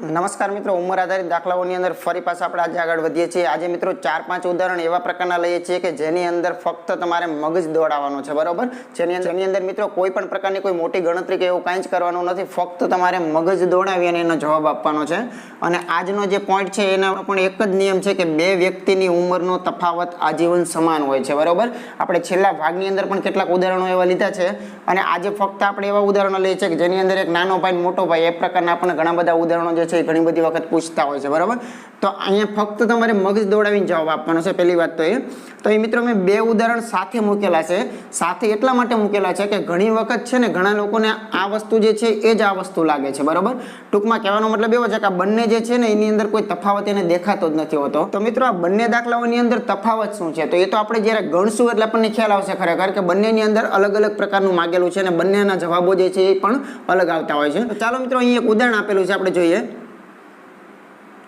નમસ્કાર મિત્રો, ઉંમર આધારિત દાખલાઓની અંદર ફરી પાછા આપણે આજે આગળ વધીએ છીએ. આજે મિત્રો ચાર પાંચ ઉદાહરણ એવા પ્રકારના લઈએ છીએ કે જેની અંદર ફક્ત તમારે મગજ દોડાવવાનો છે, બરોબર? જેની અંદર જેની અંદર મિત્રો કોઈ પણ પ્રકારની કોઈ મોટી ગણતરી કે એવું કાંઈ જ કરવાનું નથી, ફક્ત તમારે મગજ દોડાવી અને એનો જવાબ આપવાનો છે. અને આજનો જે પોઈન્ટ છે, એના પણ એક જ નિયમ છે કે બે વ્યક્તિની ઉંમરનો તફાવત આજીવન સમાન હોય છે, બરોબર? આપણે છેલ્લા ભાગની અંદર પણ કેટલાક ઉદાહરણો એવા લીધા છે. અને આજે ફક્ત આપણે એવા ઉદાહરણો લઈએ છીએ કે જેની અંદર એક નાનો ભાઈ મોટો ભાઈ, એ પ્રકારના પણ ઘણા બધા ઉદાહરણો જે છે, એ ઘણી બધી વખત પૂછતા હોય છે, બરાબર? તો અહીંયા ફક્ત તમારે મગજ દોડાવીને જવાબ આપવાનો છે, પહેલી વાત તો એ. તો એ મિત્રો મેં બે ઉદાહરણ સાથે મૂકેલા છે. સાથે એટલા માટે મૂકેલા છે કે ઘણી વખત છે ને ઘણા લોકોને આ વસ્તુ જે છે, એ જ આ વસ્તુ લાગે છે, બરાબર? ટૂંકમાં કહેવાનો મતલબ એવો છે કે આ બંને જે છે ને એની અંદર કોઈ તફાવત એને દેખાતો જ નથી હોતો. તો મિત્રો આ બંને દાખલાઓની અંદર તફાવત શું છે? તો એ તો આપણે જ્યારે ગણશું એટલે આપણને ખ્યાલ આવશે ખરેખર કે બંનેની અંદર અલગ અલગ પ્રકારનું માગેલું છે અને બંનેના જવાબો જે છે એ પણ અલગ આવતા હોય છે. ચાલો મિત્રો અહીં એક ઉદાહરણ આપેલું છે, આપણે જોઈએ.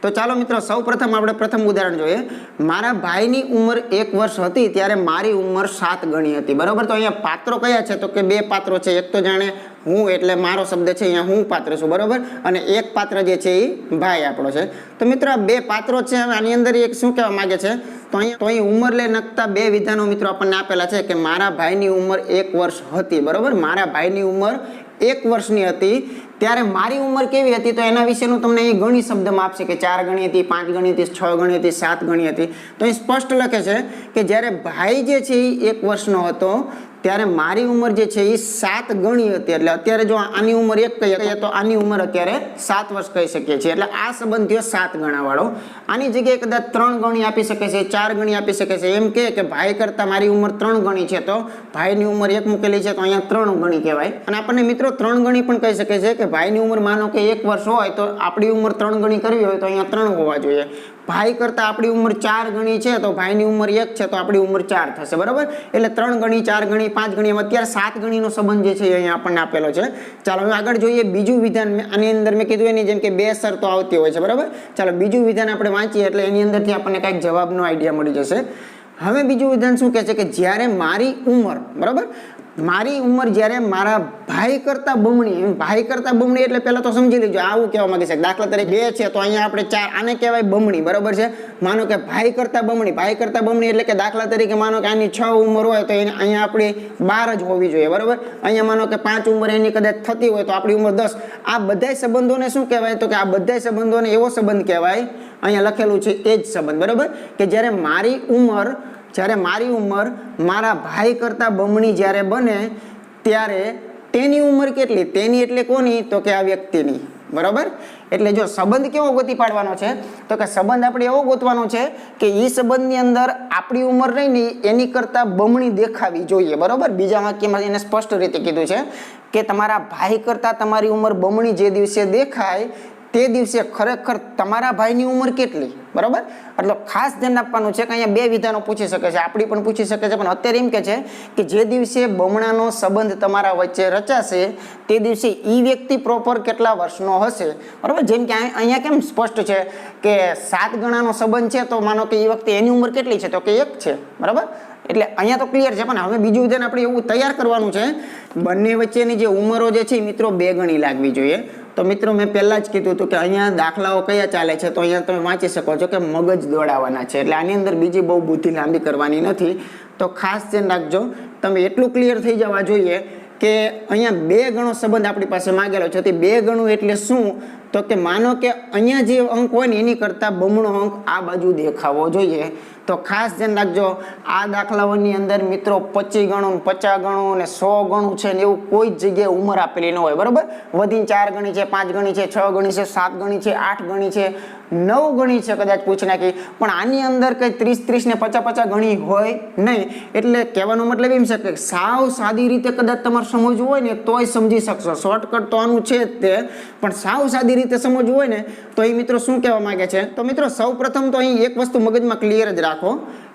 તો ચાલો મિત્રો સૌ પ્રથમ આપણે પ્રથમ ઉદાહરણ જોઈએ. મારા ભાઈની ઉંમર એક વર્ષ હતી, ત્યારે મારી ઉંમર સાત ગણી હતી. બરાબર? તો અહીંયા પાત્રો કયા છે? તો કે બે પાત્રો છે. એક તો જાણે હું, એટલે મારો શબ્દ છે, અહીંયા હું પાત્ર છું. બરાબર? અને એક પાત્ર જે છે એ ભાઈ આપણો છે. તો મિત્રો બે પાત્રો છે આની અંદર એક શું કહેવા માંગે છે? તો અહીંયા, તો અહીં ઉંમર લે નખતા બે વિધાનો મિત્રો આપણને આપેલા છે કે મારા ભાઈની ઉંમર એક વર્ષ હતી. બરાબર? મારા ભાઈની ઉંમર એક વર્ષની હતી. ત્યારે મારી ઉંમર કેવી હતી તો એના વિશેનું તમને અહીં ગણી શબ્દમાં આપશે કે ચાર ગણી હતી, પાંચ ગણી હતી, છ ગણી હતી, સાત ગણી હતી. તો અહીં સ્પષ્ટ લખે છે કે જ્યારે ભાઈ જે છે એ એક વર્ષનો હતો ત્યારે મારી ઉંમર જે છે એ સાત ગણી હતી. એટલે અત્યારે જો આની ઉંમર એક કહીએ તો આની ઉંમર અત્યારે સાત વર્ષ કહી શકીએ છીએ. એટલે આ સંબંધ થયો સાત ગણા વાળો. આની જગ્યાએ કદાચ ત્રણ ગણી આપી શકે છે, ચાર ગણી આપી શકે છે. એમ કે કે ભાઈ કરતાં મારી ઉંમર ત્રણ ગણી છે તો ભાઈની ઉંમર એક મૂકેલી છે તો અહીંયા ત્રણ ગણી કહેવાય. અને આપણને મિત્રો ત્રણ ગણી પણ કહી શકે છે કે ભાઈની ઉંમર માનો કે એક વર્ષ હોય તો આપણી ઉંમર ત્રણ ગણી કરવી હોય તો અહીંયા ત્રણ હોવા જોઈએ. ભાઈ કરતાં આપણી ઉંમર ચાર ગણી છે, તો ભાઈની ઉંમર એક છે, તો આપણી ઉંમર ચાર થશે, બરાબર? એટલે ત્રણ ગણી, ચાર ગણી, પાંચ ગણી અત્યારે સાત ગણીનો સંબંધ જે છે એ અહીંયા આપણને આપેલો છે. ચાલો, હવે આગળ જોઈએ બીજું વિધાન. આની અંદર મેં કીધું એની જેમ કે બે શરતો આવતી હોય છે, બરાબર? ચાલો, બીજું વિધાન આપણે વાંચીએ, એટલે એની અંદરથી આપણને કાંઈક જવાબનો આઈડિયા મળી જશે. હવે બીજું વિધાન શું કહે છે કે જ્યારે મારી ઉંમર, બરાબર? મારી ઉંમર જ્યારે મારા ભાઈ કરતા બમણી ભાઈ કરતા બમણી એટલે પહેલા તો સમજી લેજો, આવું કહેવા માંગે છે. દાખલા તરીકે બે છે, તો અહીંયા આપણે ચાર, આને કહેવાય બમણી, બરાબર છે? માનો કે ભાઈ કરતા બમણી, ભાઈ કરતા બમણી એટલે કે દાખલા તરીકે માનો કે આની છ ઉંમર હોય તો એને અહીંયા આપણી બાર જ હોવી જોઈએ, બરાબર? અહીંયા માનો કે પાંચ ઉંમર એની કદાચ થતી હોય તો આપણી ઉંમર દસ. આ બધાય સંબંધોને શું કહેવાય? તો કે આ બધાય સંબંધોને એવો સંબંધ કહેવાય, અહીંયા લખેલું છે એ જ સંબંધ, બરાબર? કે જ્યારે મારી ઉંમર જ્યારે મારી ઉંમર મારા ભાઈ કરતાં બમણી જ્યારે બને, ત્યારે તેની ઉંમર કેટલી? તેની એટલે કોની? તો કે આ વ્યક્તિની. બરાબર? એટલે જો સંબંધ કેવો ગોતી પાડવાનો છે? તો કે સંબંધ આપણે એવો ગોતવાનો છે કે એ સંબંધની અંદર આપણી ઉંમર નહીં ને એની કરતાં બમણી દેખાવી જોઈએ. બરાબર? બીજા વાક્યમાં એને સ્પષ્ટ રીતે કીધું છે કે તમારા ભાઈ કરતાં તમારી ઉંમર બમણી જે દિવસે દેખાય તે દિવસે ખરેખર તમારા ભાઈની ઉંમર કેટલી? બરાબર? એટલે ખાસ ધ્યાન આપવાનું છે કે અહીંયા બે વિધાનો પૂછી શકે છે. આપણી પણ પૂછી શકે છે, પણ અત્યારે એમ કે છે કે જે દિવસે બમણાનો સંબંધ તમારા વચ્ચે રચાશે, તે દિવસે એ વ્યક્તિ પ્રોપર કેટલા વર્ષનો હશે? બરાબર? જેમ કે અહીંયા કેમ સ્પષ્ટ છે કે સાત ગણાનો સંબંધ છે, તો માનો કે એ વખતે એની ઉંમર કેટલી છે? તો કે એક છે. બરાબર? એટલે અહીંયા તો ક્લિયર છે, પણ હવે બીજું વિધાન આપણે એવું તૈયાર કરવાનું છે. બંને વચ્ચેની જે ઉંમરો જે છે મિત્રો બે ગણી લાગવી જોઈએ. તો મિત્રો મેં પહેલા જ કીધું હતું કે અહીંયા દાખલાઓ કયા ચાલે છે તો અહીંયા તમે વાંચી શકો છો કે મગજ દોડાવવાના છે. એટલે આની અંદર બીજી બહુ બુદ્ધિ લાંબી કરવાની નથી. તો ખાસ ધ્યાન રાખજો, તમે એટલું ક્લિયર થઈ જવા જોઈએ કે અહીંયા બે ગણો સંબંધ આપણી પાસે માંગેલો છે. તે બે ગણું એટલે શું? તો કે માનો કે અહીંયા જે અંક હોય ને એની કરતાં બમણો અંક આ બાજુ દેખાવો જોઈએ. તો ખાસ ધ્યાન રાખજો, આ દાખલાઓની અંદર મિત્રો પચીસ ગણું, પચાસ ગણું ને સો ગણું છે ને એવું કોઈ જ જગ્યાએ ઉંમર આપેલી ન હોય, બરોબર? વધીને ચાર ગણી છે, પાંચ ગણી છે, છ ગણી છે, સાત ગણી છે, આઠ ગણી છે, નવ ગણી છે કદાચ પૂછી નાખી, પણ આની અંદર કઈ ત્રીસ ત્રીસ ને પચાસ પચાસ ગણી હોય નહીં. એટલે કહેવાનો મતલબ એમ છે કે સાવ સાદી રીતે કદાચ તમારે સમજવું હોય ને તોય સમજી શકશો. શોર્ટકટ તો આનું છે જ તે, પણ સાવ સાદી રીતે સમજવું હોય ને તો એ મિત્રો શું કહેવા માંગે છે? તો મિત્રો સૌ પ્રથમ તો અહીં એક વસ્તુ મગજમાં ક્લિયર જ રાખો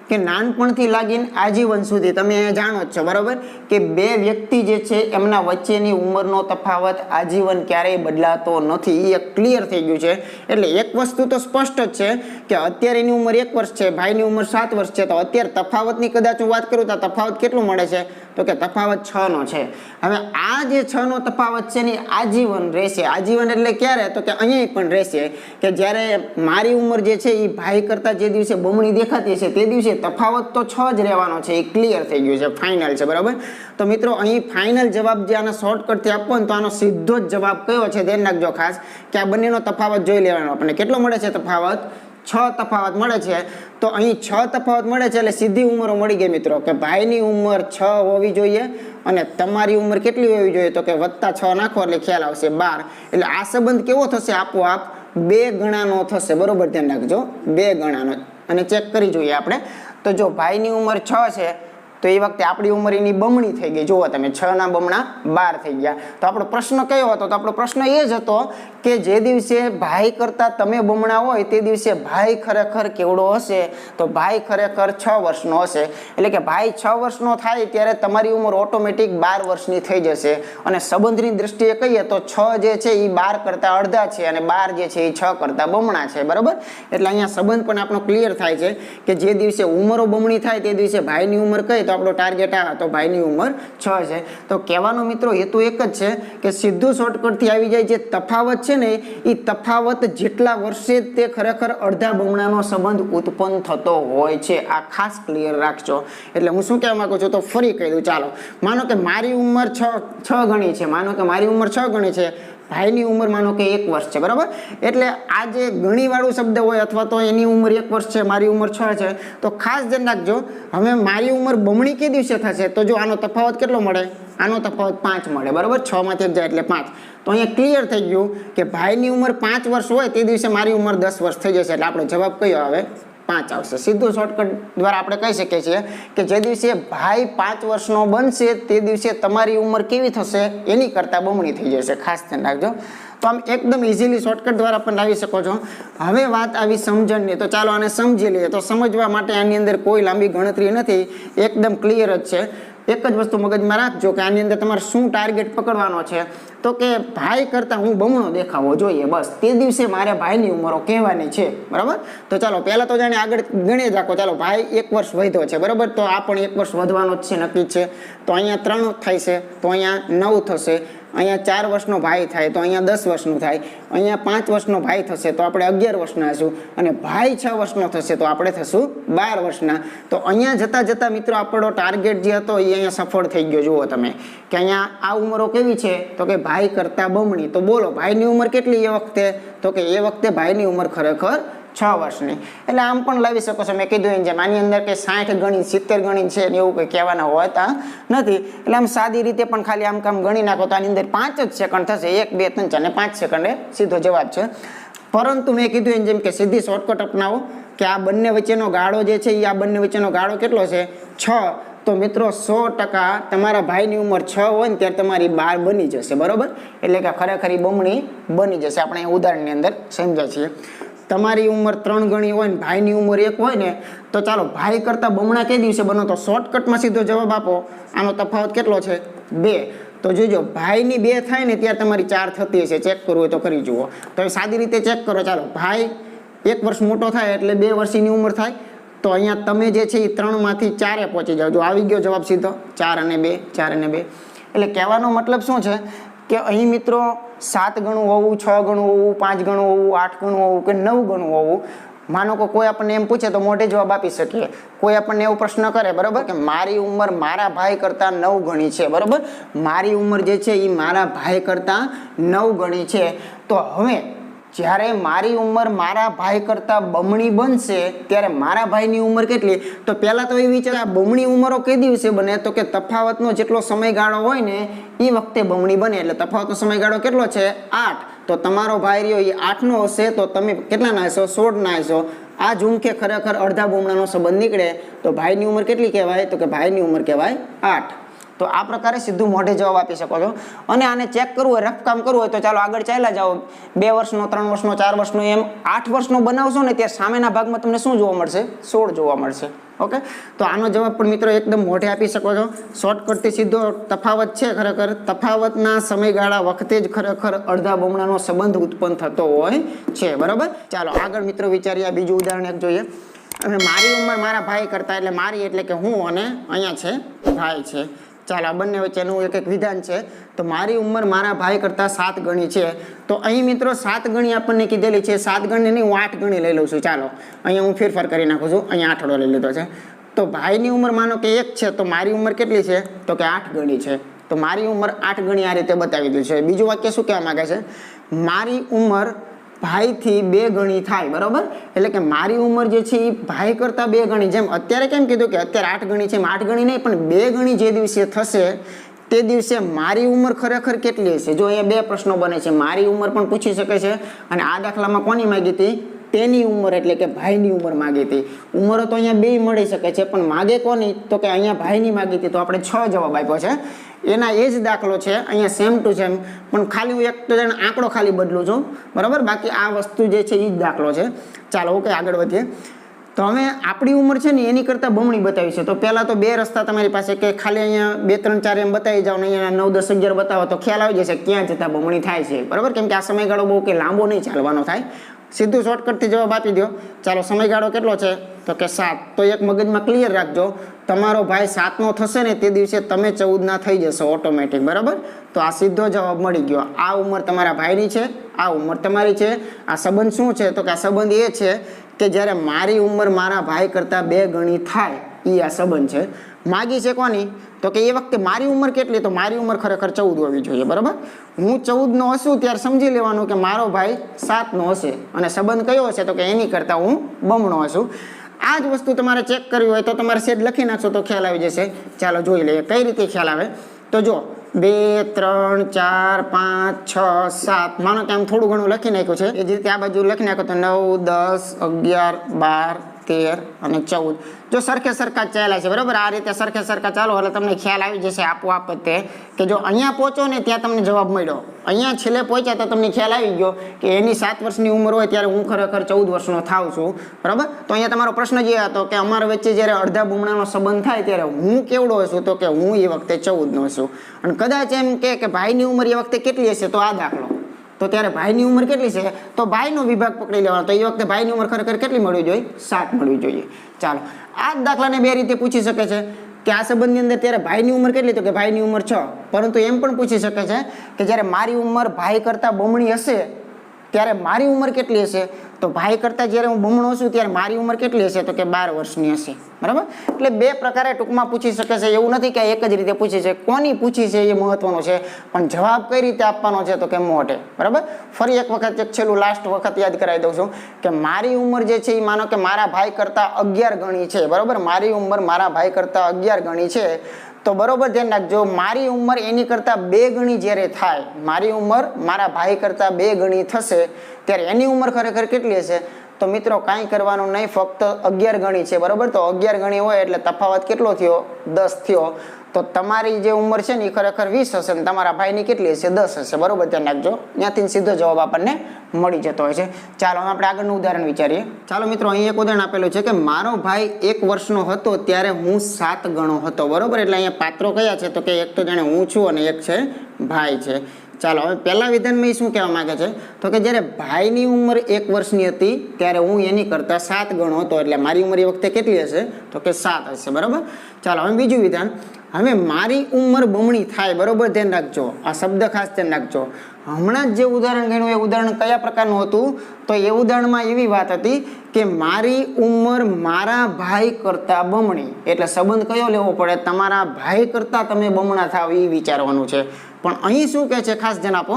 કે નાનપણથી લાગીને આજીવન સુધી તમે જાણો જ છો, બરાબર? કે બે વ્યક્તિ જે છે એમના વચ્ચેની ઉંમરનો તફાવત આજીવન ક્યારેય બદલાતો નથી. એ ક્લિયર થઈ ગયું છે. એટલે એક વસ્તુ તો સ્પષ્ટ જ છે કે અત્યારે એની ઉંમર એક વર્ષ છે, ભાઈની ઉંમર સાત વર્ષ છે, તો અત્યારે તફાવતની કદાચ હું વાત કરું તો તફાવત કેટલું મળે છે? તો કે તફાવત છ નો છે. હવે આ જે છ નો તફાવત છે ને આજીવન રહેશે. આજીવન એટલે ક્યારે? તો કે અહીંયા પણ રહેશે કે જ્યારે મારી ઉંમર જે છે એ ભાઈ કરતા જે દિવસે બમણી દેખાતી છે તે દિવસે તફાવત તો છ જ રહેવાનો છે. એ ક્લિયર થઈ ગયું છે. ફાઇનલ છે. બરાબર? તો મિત્રો, અહીં ફાઇનલ જવાબ જે આના શોર્ટકટથી આપવો ને તો આનો સીધો જ જવાબ કયો છે? ધ્યાન રાખજો ખાસ કે આ બંનેનો તફાવત જોઈ લેવાનો આપણને. કેટલો મળે છે તફાવત? છ તફાવત મળે છે, તો અહીં છ તફાવત મળે છે એટલે સીધી ઉંમરો મળી ગઈ મિત્રો. કે ભાઈની ઉંમર છ હોવી જોઈએ અને તમારી ઉંમર કેટલી હોવી જોઈએ તો કે વત્તા છ નાખો એટલે ખ્યાલ આવશે બાર. એટલે આ સંબંધ કેવો થશે આપોઆપ? બે ગણાનો થશે, બરોબર ધ્યાન રાખજો. બે ગણાનો. અને ચેક કરી જોઈએ આપણે. તો જો ભાઈની ઉંમર છ છે તો એ વખતે આપણી ઉંમર એની બમણી થઈ ગઈ. જુઓ તમે, છ ના બમણા બાર થઈ ગયા. તો આપણો પ્રશ્ન કયો હતો? તો આપણો પ્રશ્ન એ જ હતો કે જે દિવસે ભાઈ કરતા તમે બમણા હોય, તે દિવસે ભાઈ ખરેખર કેવડો હશે? તો ભાઈ ખરેખર છ વર્ષનો હશે. એટલે કે ભાઈ છ વર્ષનો થાય ત્યારે તમારી ઉંમર ઓટોમેટિક બાર વર્ષની થઈ જશે. અને સંબંધની દ્રષ્ટિએ કહીએ તો છ જે છે એ બાર કરતા અડધા છે અને બાર જે છે એ છ કરતા બમણા છે. બરાબર? એટલે અહીંયા સંબંધ પણ આપણો ક્લિયર થાય છે કે જે દિવસે ઉંમરો બમણી થાય, તે દિવસે ભાઈની ઉંમર કઈ તો આપણો ટાર્ગેટ આ, તો ભાઈની ઉંમર છ છે. તો કહેવાનો મિત્રો હેતુ એક જ છે કે સીધું શોર્ટકટથી આવી જાય જે તફાવત છે ને એ તફાવત જેટલા વર્ષે તે ખરેખર અડધા બમણાનો સંબંધ ઉત્પન્ન થતો હોય છે. આ ખાસ ક્લિયર રાખજો. એટલે હું શું કહેવા માગું છું તો ફરી કહી દઉં, ચાલો. માનો કે મારી ઉંમર છ છ ગણી છે. માનો કે મારી ઉંમર છ ગણી છે. ભાઈની ઉંમર માનો કે એક વર્ષ છે, બરાબર? એટલે આ જે ગણીવાળું શબ્દ હોય અથવા તો એની ઉંમર એક વર્ષ છે, મારી ઉંમર છ છે, તો ખાસ ધ્યાન રાખજો, હવે મારી ઉંમર બમણી કે દિવસે થશે? તો જો આનો તફાવત કેટલો મળે? આનો તફાવત પાંચ મળે, બરાબર? છ માંથી એક જાય એટલે પાંચ. તો અહીંયા ક્લિયર થઈ ગયું કે ભાઈની ઉંમર પાંચ વર્ષ હોય, તે દિવસે મારી ઉંમર દસ વર્ષ થઈ જશે, એટલે આપણો જવાબ કયો આવે? પાંચ આવશે. સીધું શોર્ટકટ દ્વારા આપણે કહી શકીએ છીએ કે જે દિવસે ભાઈ પાંચ વર્ષનો બનશે, તે દિવસે તમારી ઉંમર કેવી થશે એની કરતાં બમણી થઈ જશે. ખાસ ધ્યાન રાખજો. તો આમ એકદમ ઇઝીલી શોર્ટકટ દ્વારા પણ લાવી શકો છો. હવે વાત આવી સમજણની. તો ચાલો આને સમજી લઈએ. તો સમજવા માટે આની અંદર કોઈ લાંબી ગણતરી નથી. એકદમ ક્લિયર જ છે. એક જ વસ્તુ મગજમાં રાખજો કે આની અંદર તમારે શું ટાર્ગેટ પકડવાનો છે. તો કે ભાઈ કરતાં હું બમણો દેખાવો જોઈએ, બસ. તે દિવસે મારે ભાઈની ઉંમરો કહેવાની છે. બરાબર? તો ચાલો, પહેલાં તો જાણે આગળ ગણી રાખો ચાલો, ભાઈ એક વર્ષ વધ્યો છે, બરાબર? તો આ પણ એક વર્ષ વધવાનો જ છે, નક્કી છે. તો અહીંયા ત્રણ થાય છે, તો અહીંયા નવ થશે. અહીંયા ચાર વર્ષનો ભાઈ થાય તો અહીંયા દસ વર્ષનું થાય. અહીંયા પાંચ વર્ષનો ભાઈ થશે તો આપણે અગિયાર વર્ષના હશું અને ભાઈ છ વર્ષનો થશે તો આપણે થશું બાર વર્ષના. તો અહીંયા જતાં જતાં મિત્રો આપણો ટાર્ગેટ જે હતો એ અહીંયા સફળ થઈ ગયો. જુઓ તમે કે અહીંયા આ ઉંમરો કેવી છે? તો કે ભાઈ કરતાં બમણી. તો બોલો, ભાઈની ઉંમર કેટલી એ વખતે? તો કે એ વખતે ભાઈની ઉંમર ખરેખર છ વર્ષની. એટલે આમ પણ લાવી શકો છો. મેં કીધું એમ જેમ આની અંદર કે સાઠ ગણી, સિત્તેર ગણી છે ને એવું કંઈ કહેવાના હોતા નથી. એટલે આમ સાદી રીતે પણ ખાલી આમ કામ ગણી નાખો તો આની અંદર પાંચ જ સેકન્ડ થશે. એક, બે, ત્રણ, ચાર ને પાંચ સેકન્ડે સીધો જવાબ છે. પરંતુ મેં કીધું એમ જેમ કે સીધી શોર્ટકટ અપનાવો કે આ બંને વચ્ચેનો ગાળો જે છે એ આ બંને વચ્ચેનો ગાળો કેટલો છે? છ. તો મિત્રો સો ટકા તમારા ભાઈની ઉંમર છ હોય ને ત્યારે તમારી બાર બની જશે. બરોબર? એટલે કે ખરેખર બમણી બની જશે. આપણે ઉદાહરણની અંદર સમજ્યા છીએ. તમારી ઉંમર ત્રણ ગણી હોય ને, ભાઈની ઉંમર એક હોય ને, તો ચાલો ભાઈ કરતાં બમણા કઈ દિવસે બનો? તો શોર્ટકટમાં સીધો જવાબ આપો. આનો તફાવત કેટલો છે? બે. તો જોજો, ભાઈની બે થાય ને ત્યારે તમારી ચાર થતી હશે. ચેક કરવું હોય તો કરી જુઓ. તો સાદી રીતે ચેક કરો. ચાલો, ભાઈ એક વર્ષ મોટો થાય એટલે બે વર્ષની ઉંમર થાય. તો અહીંયા તમે જે છે એ ત્રણમાંથી ચારે પહોંચી જાઓ. જો આવી ગયો જવાબ સીધો. ચાર અને બે, ચાર અને બે. એટલે કહેવાનો મતલબ શું છે? કે અહીં મિત્રો સાત ગણું હોવું, છ ગણું હોવું, પાંચ ગણું હોવું, આઠ ગણું હોવું કે નવ ગણું હોવું, માનો કે કોઈ આપણને એમ પૂછે તો મોઢે જવાબ આપી શકીએ. કોઈ આપણને એવો પ્રશ્ન કરે, બરાબર, કે મારી ઉંમર મારા ભાઈ કરતાં નવ ગણી છે, બરાબર? મારી ઉંમર જે છે એ મારા ભાઈ કરતાં નવ ગણી છે. તો હવે જ્યારે મારી ઉંમર મારા ભાઈ કરતાં બમણી બનશે, ત્યારે મારા ભાઈની ઉંમર કેટલી? તો પહેલાં તો એ વિચાર બમણી ઉંમરો કઈ દિવસે બને? તો કે તફાવતનો જેટલો સમયગાળો હોય ને એ વખતે બમણી બને. એટલે તફાવતનો સમયગાળો કેટલો છે? આઠ. તો તમારો ભાઈ રહ્યો એ આઠનો હશે, તો તમે કેટલાના હશો? સોળના હશો. આ ઝુમકે ખરેખર અડધા બમણાનો સંબંધ નીકળે. તો ભાઈની ઉંમર કેટલી કહેવાય? તો કે ભાઈની ઉંમર કહેવાય આઠ. તો આ પ્રકારે સીધું મોઢે જવાબ આપી શકો છો. અને આને ચેક કરવું હોય રફ કામ કરવું હોય તો ચાલો આગળ ચાલ્યા જાઓ. બે વર્ષનો, ત્રણ વર્ષનો, ચાર વર્ષનો એમ આઠ વર્ષનો બનાવશો ને ત્યાં સામેના ભાગમાં તમને શું જોવા મળશે? સોળ જોવા મળશે. ઓકે તો આનો જવાબ પણ મિત્રો એકદમ મોઢે આપી શકો છો. શોર્ટકટથી સીધો તફાવત છે ખરેખર. તફાવતના સમયગાળા વખતે જ ખરેખર અડધા બમણાનો સંબંધ ઉત્પન્ન થતો હોય છે. બરાબર? ચાલો આગળ મિત્રો વિચારીએ બીજું ઉદાહરણ એક જોઈએ. અને મારી ઉંમર મારા ભાઈ કરતા એટલે મારી એટલે કે હું અને અહીંયા છે, ભાઈ છે. ચાલો, આ બંને વચ્ચેનું એક એક વિધાન છે. તો મારી ઉંમર મારા ભાઈ કરતાં સાત ગણી છે. તો અહીં મિત્રો સાત ગણી આપણને કીધેલી છે. સાત ગણી નહીં, હું આઠ ગણી લઈ લઉં છું. ચાલો, અહીંયા હું ફેરફાર કરી નાખું છું. અહીંયા આઠડો લઈ લીધો છે. તો ભાઈની ઉંમર માનો કે એક છે, તો મારી ઉંમર કેટલી છે? તો કે આઠ ગણી છે. તો મારી ઉંમર આઠ ગણી આ રીતે બતાવી દીધું છે. બીજું વાક્ય શું કહેવા માંગે છે? મારી ઉંમર ભાઈથી બે ગણી થાય, બરાબર? એટલે કે મારી ઉંમર જે છે એ ભાઈ કરતાં બે ગણી. જેમ અત્યારે કેમ કીધું કે અત્યારે આઠ ગણી છે, એમ આઠ ગણી નહીં, પણ બે ગણી જે દિવસે થશે, તે દિવસે મારી ઉંમર ખરેખર કેટલી હશે? જો અહીંયા બે પ્રશ્નો બને છે. મારી ઉંમર પણ પૂછી શકે છે. અને આ દાખલામાં કોની માગી હતી? તેની ઉંમર એટલે કે ભાઈની ઉંમર માગી હતી. ઉંમરો તો અહીંયા બે મળી શકે છે, પણ માગે કોની? તો કે અહીંયા ભાઈની માગી હતી, તો આપણે છ જવાબ આપ્યો છે. એના એ જ દાખલો છે, અહીંયા સેમ ટુ સેમ પણ ખાલી હું એક તો જાણે આંકડો ખાલી બદલું છું. બરાબર? બાકી આ વસ્તુ જે છે એ જ દાખલો છે. ચાલો ઓકે આગળ વધીએ. તો હવે આપણી ઉંમર છે ને, એની કરતાં બમણી બતાવી છે. તો પહેલાં તો બે રસ્તા તમારી પાસે કે ખાલી અહીંયા બે, ત્રણ, ચાર એમ બતાવી જાઓ ને અહીંયા નવ, દસ, અગિયાર બતાવો તો ખ્યાલ આવી જશે ક્યાં જતાં બમણી થાય છે. બરાબર? કેમ કે આ સમયગાળો બહુ કે લાંબો નહીં ચાલવાનો થાય. સીધું શોર્ટકટથી જવાબ આપી દો ચાલો, સમયગાળો કેટલો છે? તો કે સાત. તો એક મગજમાં ક્લિયર રાખજો. તમારો ભાઈ સાતનો થશે ને તે દિવસે તમે ચૌદના થઈ જશો ઓટોમેટિક બરાબર? તો આ સીધો જવાબ મળી ગયો. આ ઉંમર તમારા ભાઈની છે, આ ઉંમર તમારી છે. આ સંબંધ શું છે? તો કે આ સંબંધ એ છે કે જ્યારે મારી ઉંમર મારા ભાઈ કરતાં બે ગણી થાય એ આ સંબંધ છે. માગી છે કોની? તો કે એ વખતે મારી ઉંમર કેટલી? તો મારી ઉંમર ખરેખર ચૌદ હોવી જોઈએ, બરાબર? હું ચૌદનો હશું ત્યારે સમજી લેવાનું કે મારો ભાઈ સાતનો હશે. અને સંબંધ કયો હશે? તો કે એની કરતાં હું બમણો હશું. આ જ વસ્તુ તમારે ચેક કરવી હોય તો તમારે સેજ લખી નાખશો તો ખ્યાલ આવી જશે. ચાલો જોઈ લઈએ, કઈ રીતે ખ્યાલ આવે? તો જો, બે, ત્રણ, ચાર, પાંચ, છ, સાત, માનો કે આમ થોડું ઘણું લખી નાખ્યું છે. એ જ રીતે આ બાજુ લખી નાખો તો નવ, દસ, અગિયાર, બાર તેર અને ચૌદ. જો સરખે સરખા ચાલ્યા છે, બરાબર? આ રીતે સરખે સરખા ચાલો, એટલે તમને ખ્યાલ આવી જશે આપોઆપ તે, કે જો અહીંયા પહોંચો ને ત્યાં તમને જવાબ મળ્યો. અહીંયા છેલ્લે પહોંચ્યા તો તમને ખ્યાલ આવી ગયો કે એની સાત વર્ષની ઉંમર હોય ત્યારે હું ખરેખર ચૌદ વર્ષનો થાવ છું. બરાબર? તો અહીંયા તમારો પ્રશ્ન જે હતો કે અમારા વચ્ચે જ્યારે અડધા બુમણાનો સંબંધ થાય ત્યારે હું કેવડો હશું? તો કે હું એ વખતે ચૌદનો છું. અને કદાચ એમ કે ભાઈની ઉંમર એ વખતે કેટલી હશે? તો આ દાખલો. તો ત્યારે ભાઈની ઉંમર કેટલી છે? તો ભાઈનો વિભાગ પકડી લેવાનો. તો એ વખતે ભાઈની ઉંમર ખરેખર કેટલી મળવી જોઈએ? સાત મળવી જોઈએ. ચાલો, આ જ દાખલાને બે રીતે પૂછી શકે છે કે આ સંબંધની અંદર ત્યારે ભાઈની ઉંમર કેટલી? તો કે ભાઈની ઉંમર છ. પરંતુ એમ પણ પૂછી શકે છે કે જ્યારે મારી ઉંમર ભાઈ કરતાં બમણી હશે ત્યારે મારી ઉંમર કેટલી હશે? તો ભાઈ કરતાં જ્યારે હું બમણો છું, ત્યારે મારી ઉંમર કેટલી હશે? તો કે બાર વર્ષની હશે. બરાબર? એટલે બે પ્રકારે ટૂંકમાં પૂછી શકે છે. એવું નથી કે એક જ રીતે પૂછી છે. કોની પૂછી છે એ મહત્વનું છે. પણ જવાબ કઈ રીતે આપવાનો છે તો કે મોઢે. બરાબર? ફરી એક વખત એક છેલ્લું લાસ્ટ વખત યાદ કરાવી દઉં છું કે મારી ઉંમર જે છે એ માનો કે મારા ભાઈ કરતાં અગિયાર ગણી છે. બરાબર? મારી ઉંમર મારા ભાઈ કરતાં અગિયાર ગણી છે. તો બરોબર ધ્યાન રાખજો મારી ઉંમર એની કરતાં બે ગણી જ્યારે થાય, મારી ઉંમર મારા ભાઈ કરતાં બે ગણી થશે, ત્યારે એની ઉંમર ખરેખર કેટલી હશે? તો મિત્રો કાંઈ કરવાનું નહીં, ફક્ત અગિયાર ગણી છે, બરાબર? તો અગિયાર ગણી હોય એટલે તફાવત કેટલો થયો? દસ થયો. તો તમારી જે ઉંમર છે ને એ ખરેખર વીસ હશે ને તમારા ભાઈની કેટલી હશે? દસ હશે. બરોબર? ધ્યાન રાખજો. ત્યાંથી સીધો જવાબ આપણને મળી જતો હોય છે. ચાલો, હવે આપણે આગળનું ઉદાહરણ વિચારીએ. ચાલો મિત્રો, અહીં એક ઉદાહરણ આપેલું છે કે મારો ભાઈ એક વર્ષનો હતો ત્યારે હું સાત ગણો હતો. બરોબર? એટલે અહીંયા પાત્રો કયા છે? તો કે એક તો જાણે હું છું અને એક છે ભાઈ છે. ચાલો, હવે પહેલા વિધાનમાં એ શું કહેવા માંગે છે? તો કે જ્યારે ભાઈની ઉંમર એક વર્ષની હતી, ત્યારે હું એની કરતાં સાત ગણો હતો. એટલે મારી ઉંમર એ વખતે કેટલી હશે? તો કે સાત હશે, બરાબર? ચાલો, હવે બીજું વિધાન. હવે મારી ઉંમર બમણી થાય, બરાબર? ધ્યાન રાખજો. આ શબ્દ ખાસ ધ્યાન રાખજો. હમણાં જ જે ઉદાહરણ ગણ્યું, એ ઉદાહરણ કયા પ્રકારનું હતું? તો એ ઉદાહરણમાં એવી વાત હતી કે મારી ઉંમર મારા ભાઈ કરતાં બમણી. એટલે સંબંધ કયો લેવો પડે? તમારા ભાઈ કરતાં તમે બમણા થાવ, એ વિચારવાનું છે. પણ અહીં શું કહે છે ખાસ ધ્યાન આપો.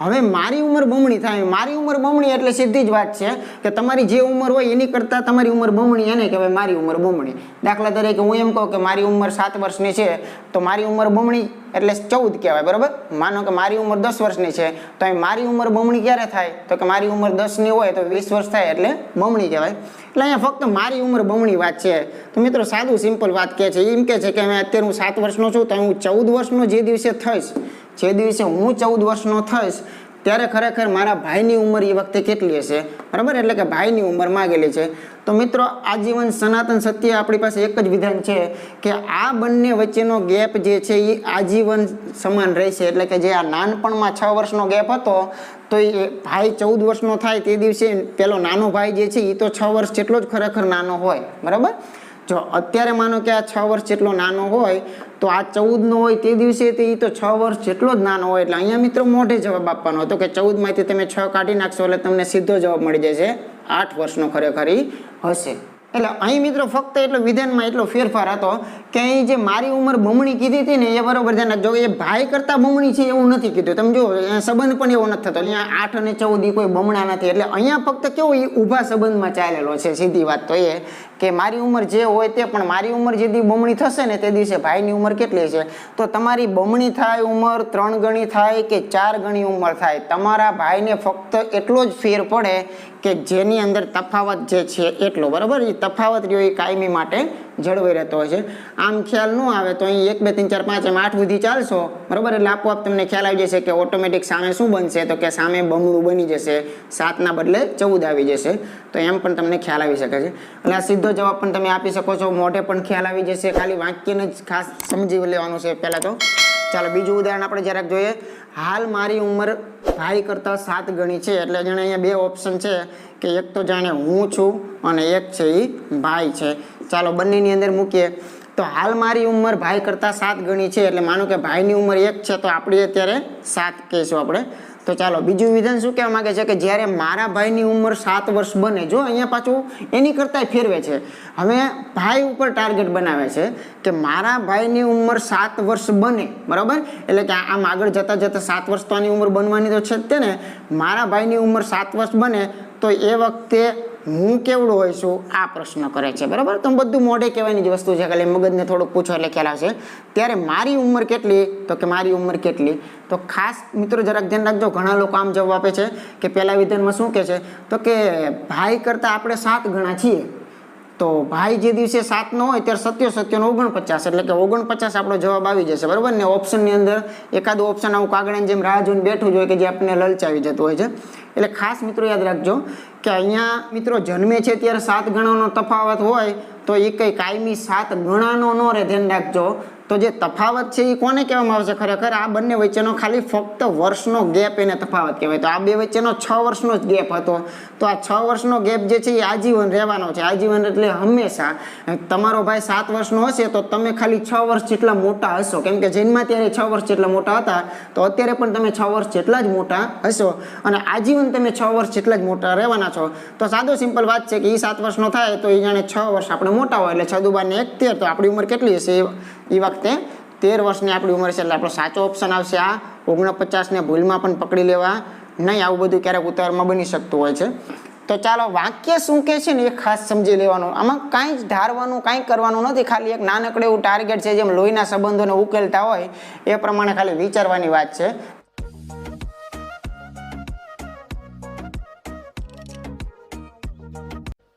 હવે મારી ઉંમર બમણી થાય. મારી ઉંમર બમણી એટલે સીધી જ વાત છે કે તમારી જે ઉંમર હોય એની કરતાં તમારી ઉંમર બમણી એને કહેવાય મારી ઉંમર બમણી. દાખલા તરીકે હું એમ કહું કે મારી ઉંમર સાત વર્ષની છે, તો મારી ઉંમર બમણી એટલે ચૌદ કહેવાય, બરાબર? માનો કે મારી ઉંમર દસ વર્ષની છે, તો એ મારી ઉંમર બમણી ક્યારે થાય? તો કે મારી ઉંમર દસની હોય તો વીસ વર્ષ થાય એટલે બમણી કહેવાય. એટલે અહીંયા ફક્ત મારી ઉંમર બમણી વાત છે. તો મિત્રો સાદું, સિમ્પલ વાત કહે છે. એમ કે છે કે અમે અત્યારે હું સાત વર્ષનો છું, તો હું ચૌદ વર્ષનો જે દિવસે થઈશ જે દિવસે હું ચૌદ વર્ષનો થઈશ, ત્યારે ખરેખર મારા ભાઈની ઉંમર એ વખતે કેટલી હશે? બરાબર? એટલે કે ભાઈની ઉંમર માગેલી છે. તો મિત્રો, આજીવન સનાતન સત્ય આપણી પાસે એક જ વિધાન છે કે આ બંને વચ્ચેનો ગેપ જે છે એ આજીવન સમાન રહેશે. એટલે કે જે આ નાનપણમાં છ વર્ષનો ગેપ હતો, તો એ ભાઈ ચૌદ વર્ષનો થાય તે દિવસે પેલો નાનો ભાઈ જે છે એ તો છ વર્ષ જેટલો જ ખરેખર નાનો હોય. બરાબર? જો અત્યારે માનો કે આ છ વર્ષ જેટલો નાનો હોય, તો આ ચૌદનો હોય તે દિવસે તે તો છ વર્ષ જેટલો જ નાનો હોય. એટલે અહીંયા મિત્રો મોઢે જવાબ આપવાનો હતો કે ચૌદમાંથી તમે છ કાઢી નાખશો એટલે તમને સીધો જવાબ મળી જશે. આઠ વર્ષનો ખરેખર હશે. એટલે અહીં મિત્રો ફક્ત એટલો વિધાનમાં એટલો ફેરફાર હતો કે અહીં જે મારી ઉંમર બમણી કીધી હતી ને એ બરોબર ધ્યાન જો એ ભાઈ કરતા બમણી છે એવું નથી કીધું. તમે જો અહીંયા સંબંધ પણ એવો નથી થતો. અહીંયા આઠ અને ચૌદ એ કોઈ બમણા નથી. એટલે અહીંયા ફક્ત કેવો એ ઊભા સંબંધમાં ચાલેલો છે? સીધી વાત તો એ. કે મારી ઉંમર જે હોય તે, પણ મારી ઉંમર જે દી બમણી થશે ને તે દિવસે ભાઈની ઉંમર કેટલી છે? તો તમારી બમણી થાય ઉંમર ત્રણ ગણી થાય કે ચાર ગણી ઉંમર થાય? તમારા ભાઈને ફક્ત એટલો જ ફેર પડે કે જેની અંદર તફાવત જે છે એટલો. બરાબર? એ તફાવત રહ્યો એ કાયમી માટે જળવાઈ રહેતો હોય છે. આમ ખ્યાલ ન આવે તો અહીં એક, બે, ત્રણ, ચાર, પાંચ એમ આઠ સુધી ચાલશો. બરાબર? એટલે આપોઆપ તમને ખ્યાલ આવી જશે કે ઓટોમેટિક સામે શું બનશે? તો કે સામે બમણું બની જશે. સાતના બદલે ચૌદ આવી જશે. તો એમ પણ તમને ખ્યાલ આવી શકે છે. એટલે આ સીધો જવાબ પણ તમે આપી શકો છો. મોઢે પણ ખ્યાલ આવી જશે. ખાલી વાક્યને જ ખાસ સમજી લેવાનું છે પહેલાં તો. ચાલો, બીજું ઉદાહરણ આપણે જરાક જોઈએ. હાલ મારી ઉંમર ભાઈ કરતાં સાત ગણી છે. એટલે જાણે અહીંયા બે ઓપ્શન છે. કે એક તો જાણે હું છું અને એક છે એ ભાઈ છે. ચાલો બંનેની અંદર મૂકીએ. તો હાલ મારી ઉંમર ભાઈ કરતાં સાત ગણી છે, એટલે માનો કે ભાઈની ઉંમર એક છે, તો આપણી અત્યારે સાત કહીશું આપણે. તો ચાલો, બીજું વિધાન શું કહેવા માંગે છે કે જ્યારે મારા ભાઈની ઉંમર સાત વર્ષ બને, જો અહીંયા પાછું એની કરતાંય ફેરવે છે. હવે ભાઈ ઉપર ટાર્ગેટ બનાવે છે કે મારા ભાઈની ઉંમર સાત વર્ષ બને, બરાબર? એટલે કે આમ આગળ જતાં જતાં સાત વર્ષ તો આની ઉંમર બનવાની તો છે જ તે ને. મારા ભાઈની ઉંમર સાત વર્ષ બને, તો એ વખતે હું કેવડો હોય છું? આ પ્રશ્ન કરે છે, બરાબર? તો બધું મોઢે કહેવાની જ વસ્તુ છે, ખાલી મગજને થોડુંક પૂછો એટલે ખ્યાલ આવશે. ત્યારે મારી ઉંમર કેટલી? તો કે મારી ઉંમર કેટલી? તો ખાસ મિત્રો જરાક ધ્યાન રાખજો, ઘણા લોકો આમ જવાબ આપે છે કે પહેલા વિધાનમાં શું કહે છે? તો કે ભાઈ કરતાં આપણે સાત ગણા છીએ. તો ભાઈ જે દિવસે સાતનો હોય ત્યારે સત્યો સત્યનો ઓગણપચાસ, એટલે કે ઓગણપચાસ આપણો જવાબ આવી જશે, બરાબર ને? ઓપ્શનની અંદર એકાદું ઓપ્શન આવું કાગળની જેમ રાહ જોઈને બેઠું જ હોય કે જે આપણને લલચાવી જતું હોય છે. એટલે ખાસ મિત્રો યાદ રાખજો કે અહીંયા મિત્રો જન્મે છે ત્યારે સાત ગણાનો તફાવત હોય તો એ કંઈ કાયમી સાત ગણાનો ન રહે. ધ્યાન રાખજો. તો જે તફાવત છે એ કોને કહેવામાં આવે છે ખરેખર? આ બંને વચ્ચેનો ખાલી ફક્ત વર્ષનો ગેપ એને તફાવત કહેવાય. તો આ બે વચ્ચેનો છ વર્ષનો જ ગેપ હતો. તો આ છ વર્ષનો ગેપ જે છે એ આજીવન રહેવાનો છે. આજીવન એટલે હંમેશા. તમારો ભાઈ સાત વર્ષનો હશે તો તમે ખાલી છ વર્ષ જેટલા મોટા હશો. કેમ કે જન્મમાં ત્યારે છ વર્ષ જેટલા મોટા હતા, તો અત્યારે પણ તમે છ વર્ષ જેટલા જ મોટા હશો અને આજીવન તમે છ વર્ષ જેટલા જ મોટા રહેવાના છો. તો સાદો સિમ્પલ વાત છે કે એ સાત વર્ષનો થાય તો એ જાણે છ વર્ષ આપણે મોટા હોય. એટલે છ દુબાને એક તેર તો આપણી ઉંમર કેટલી હશે? એ વખતે તેર વર્ષની આપણી ઉંમર છે એટલે આપણો સાચો ઓપ્શન આવશે આ. ઓગણપચાસને ભૂલમાં પણ પકડી લેવા. નહીં, આવું બધું ક્યારેક ઉતારમાં બની શકતું હોય છે. તો ચાલો, વાક્ય શું કે છે ને એ ખાસ સમજી લેવાનું. આમાં કાંઈ જ ધારવાનું કાંઈ કરવાનું નથી. ખાલી એક નાનકડું એવું ટાર્ગેટ છે જેમ લોહીના સંબંધોને ઉકેલતા હોય, એ પ્રમાણે ખાલી વિચારવાની વાત છે.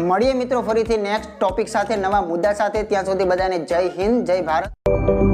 મળીએ મિત્રો ફરીથી નેક્સ્ટ ટોપિક સાથે, નવા મુદ્દા સાથે. ત્યાં સુધી બધાને જય હિન્દ, જય ભારત.